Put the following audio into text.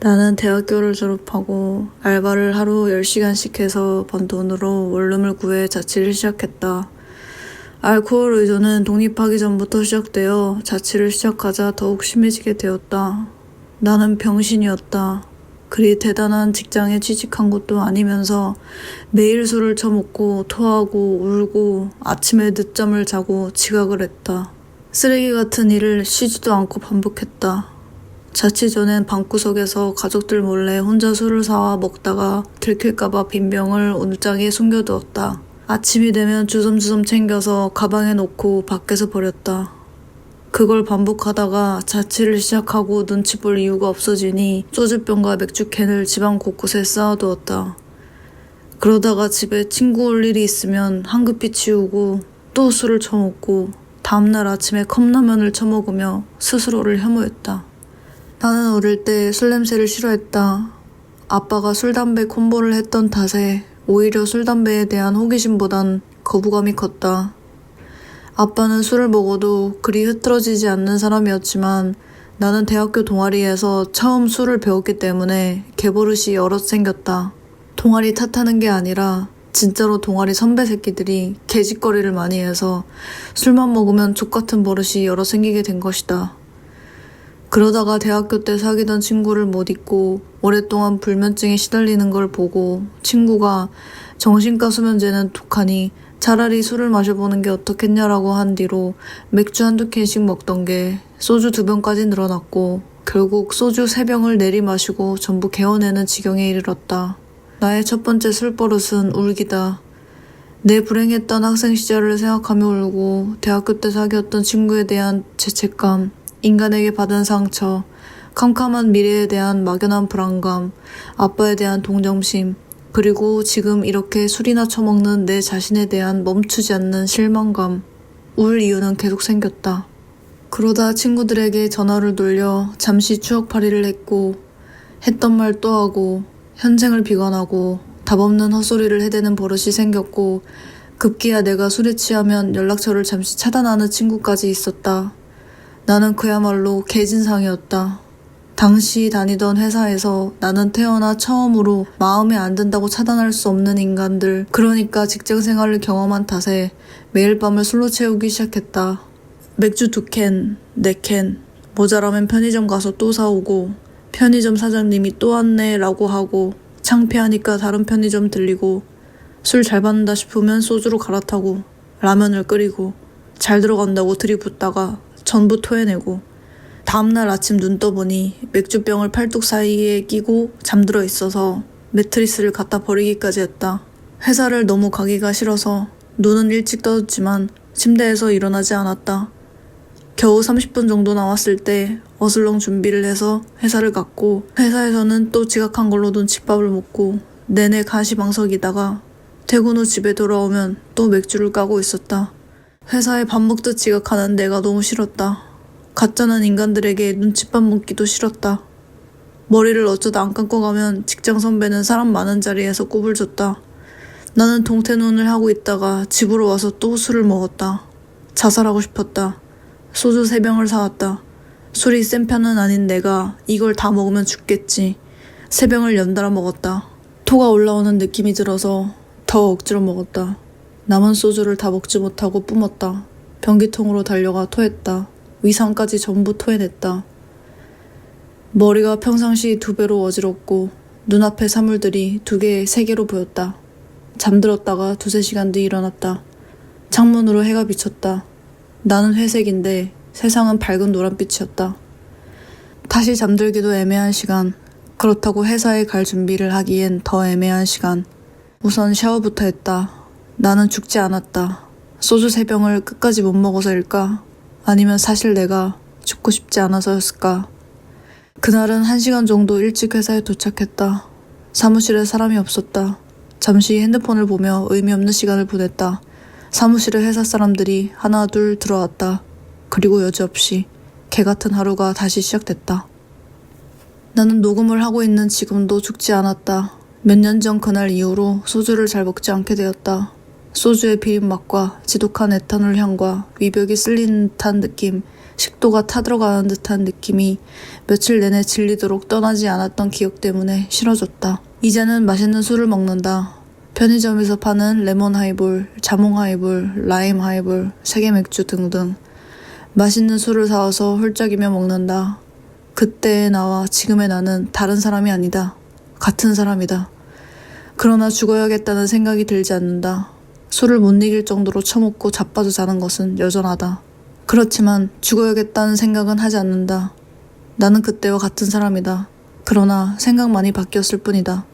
나는 대학교를 졸업하고 알바를 하루 10시간씩 해서 번 돈으로 원룸을 구해 자취를 시작했다. 알코올 의존은 독립하기 전부터 시작되어 자취를 시작하자 더욱 심해지게 되었다. 나는 병신이었다. 그리 대단한 직장에 취직한 것도 아니면서 매일 술을 처먹고 토하고 울고 아침에 늦잠을 자고 지각을 했다. 쓰레기 같은 일을 쉬지도 않고 반복했다. 자취 전엔 방구석에서 가족들 몰래 혼자 술을 사와 먹다가 들킬까봐 빈병을 옷장에 숨겨두었다. 아침이 되면 주섬주섬 챙겨서 가방에 넣고 밖에서 버렸다. 그걸 반복하다가 자취를 시작하고 눈치 볼 이유가 없어지니 소주병과 맥주캔을 집안 곳곳에 쌓아두었다. 그러다가 집에 친구 올 일이 있으면 한급히 치우고 또 술을 처먹고 다음날 아침에 컵라면을 처먹으며 스스로를 혐오했다. 나는 어릴 때 술 냄새를 싫어했다. 아빠가 술, 담배 콤보를 했던 탓에 오히려 술, 담배에 대한 호기심보단 거부감이 컸다. 아빠는 술을 먹어도 그리 흐트러지지 않는 사람이었지만 나는 대학교 동아리에서 처음 술을 배웠기 때문에 개버릇이 여럿 생겼다. 동아리 탓하는 게 아니라 진짜로 동아리 선배 새끼들이 개짓거리를 많이 해서 술만 먹으면 족같은 버릇이 여러 생기게 된 것이다. 그러다가 대학교 때 사귀던 친구를 못 잊고 오랫동안 불면증에 시달리는 걸 보고 친구가 정신과 수면제는 독하니 차라리 술을 마셔보는 게 어떻겠냐라고 한 뒤로 맥주 한두 캔씩 먹던 게 소주 두 병까지 늘어났고 결국 소주 세 병을 내리 마시고 전부 개어내는 지경에 이르렀다. 나의 첫 번째 술버릇은 울기다. 내 불행했던 학생 시절을 생각하며 울고 대학교 때 사귀었던 친구에 대한 죄책감, 인간에게 받은 상처, 캄캄한 미래에 대한 막연한 불안감, 아빠에 대한 동정심, 그리고 지금 이렇게 술이나 처먹는 내 자신에 대한 멈추지 않는 실망감, 울 이유는 계속 생겼다. 그러다 친구들에게 전화를 돌려 잠시 추억팔이를 했고, 했던 말 또 하고, 현생을 비관하고, 답 없는 헛소리를 해대는 버릇이 생겼고, 급기야 내가 술에 취하면 연락처를 잠시 차단하는 친구까지 있었다. 나는 그야말로 개진상이었다. 당시 다니던 회사에서 나는 태어나 처음으로 마음에 안 든다고 차단할 수 없는 인간들, 그러니까 직장 생활을 경험한 탓에 매일 밤을 술로 채우기 시작했다. 맥주 두 캔, 네 캔, 모자라면 편의점 가서 또 사오고, 편의점 사장님이 또 왔네 라고 하고, 창피하니까 다른 편의점 들리고, 술 잘 받는다 싶으면 소주로 갈아타고, 라면을 끓이고, 잘 들어간다고 들이붓다가 전부 토해내고, 다음날 아침 눈 떠보니 맥주병을 팔뚝 사이에 끼고 잠들어 있어서 매트리스를 갖다 버리기까지 했다. 회사를 너무 가기가 싫어서 눈은 일찍 떠졌지만 침대에서 일어나지 않았다. 겨우 30분 정도 나왔을 때 어슬렁 준비를 해서 회사를 갔고 회사에서는 또 지각한 걸로 눈칫밥을 먹고 내내 가시방석이다가 퇴근 후 집에 돌아오면 또 맥주를 까고 있었다. 회사에 밥 먹듯 지각하는 내가 너무 싫었다. 가짜는 인간들에게 눈칫밥 먹기도 싫었다. 머리를 어쩌다 안 감고 가면 직장 선배는 사람 많은 자리에서 꼽을 줬다. 나는 동태눈을 하고 있다가 집으로 와서 또 술을 먹었다. 자살하고 싶었다. 소주 세 병을 사왔다. 술이 센 편은 아닌 내가 이걸 다 먹으면 죽겠지. 세 병을 연달아 먹었다. 토가 올라오는 느낌이 들어서 더 억지로 먹었다. 남은 소주를 다 먹지 못하고 뿜었다. 변기통으로 달려가 토했다. 위상까지 전부 토해냈다. 머리가 평상시 두 배로 어지럽고 눈앞의 사물들이 두 개, 세 개로 보였다. 잠들었다가 두세 시간 뒤 일어났다. 창문으로 해가 비쳤다. 나는 회색인데 세상은 밝은 노란빛이었다. 다시 잠들기도 애매한 시간. 그렇다고 회사에 갈 준비를 하기엔 더 애매한 시간. 우선 샤워부터 했다. 나는 죽지 않았다. 소주 세 병을 끝까지 못 먹어서일까? 아니면 사실 내가 죽고 싶지 않아서였을까? 그날은 한 시간 정도 일찍 회사에 도착했다. 사무실에 사람이 없었다. 잠시 핸드폰을 보며 의미 없는 시간을 보냈다. 사무실에 회사 사람들이 하나 둘 들어왔다. 그리고 여지없이 개 같은 하루가 다시 시작됐다. 나는 녹음을 하고 있는 지금도 죽지 않았다. 몇 년 전 그날 이후로 소주를 잘 먹지 않게 되었다. 소주의 비린 맛과 지독한 에탄올 향과 위벽이 쓸린 듯한 느낌, 식도가 타들어가는 듯한 느낌이 며칠 내내 질리도록 떠나지 않았던 기억 때문에 싫어졌다. 이제는 맛있는 술을 먹는다. 편의점에서 파는 레몬 하이볼, 자몽 하이볼, 라임 하이볼, 세계 맥주 등등. 맛있는 술을 사와서 홀짝이며 먹는다. 그때의 나와 지금의 나는 다른 사람이 아니다. 같은 사람이다. 그러나 죽어야겠다는 생각이 들지 않는다. 술을 못 이길 정도로 처먹고 자빠져 자는 것은 여전하다. 그렇지만 죽어야겠다는 생각은 하지 않는다. 나는 그때와 같은 사람이다. 그러나 생각만이 바뀌었을 뿐이다.